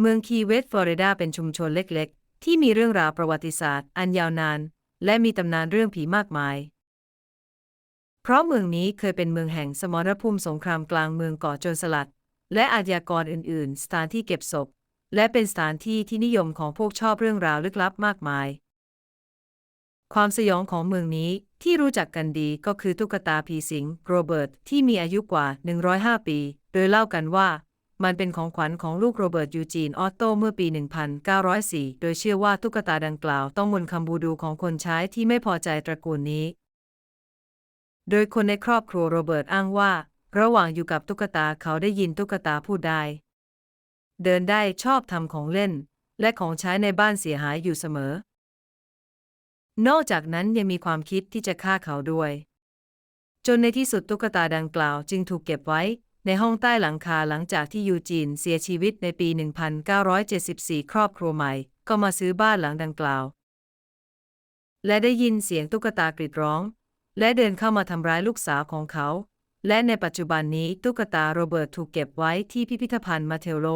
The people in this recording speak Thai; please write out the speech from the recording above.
เมืองคีเวสฟลอริดาเป็นชุมชนเล็กๆ ที่มีเรื่องราวประวัติศาสตร์ อันยาวนาน และมีตำนานเรื่องผีมากมาย เพราะเมืองนี้เคยเป็นเมืองแห่งสมรภูมิสงครามกลางเมืองก่อโจรสลัด และอาชญากรอื่น ๆ สถานที่เก็บศพ และเป็นสถานที่ที่นิยมของพวกชอบเรื่องราวลึกลับมากมาย ความสยองของเมืองนี้ที่รู้จักกันดีก็คือตุ๊กตาผีสิงโรเบิร์ตที่มีอายุกว่า 105 ปี โดยเล่ากันว่า มันเป็นของขวัญของลูกโรเบิร์ตยูจีนออตโตเมื่อปี 1904 โดยเชื่อว่าตุ๊กตาดังกล่าวต้องมนคำบูดูของคนใช้ที่ไม่พอใจตระกูลนี้ โดยคนในครอบครัวโรเบิร์ตอ้างว่า ระหว่างอยู่กับตุ๊กตาเขาได้ยินตุ๊กตาพูดได้ เดินได้ชอบทำของเล่น และของใช้ในบ้านเสียหายอยู่เสมอ นอกจากนั้นยังมีความคิดที่จะฆ่าเขาด้วย จนในที่สุดตุ๊กตาดังกล่าวจึงถูกเก็บไว้ ในห้องใต้หลังคาหลังจากที่ยูจีนเสียชีวิตในปี 1974 ครอบครัวใหม่ ก็มาซื้อบ้านหลังดังกล่าว และได้ยินเสียงตุ๊กตากรีดร้อง และเดินเข้ามาทำร้ายลูกสาวของเขา และในปัจจุบันนี้ตุ๊กตาโรเบิร์ตถูกเก็บไว้ที่พิพิธภัณฑ์มาเทโล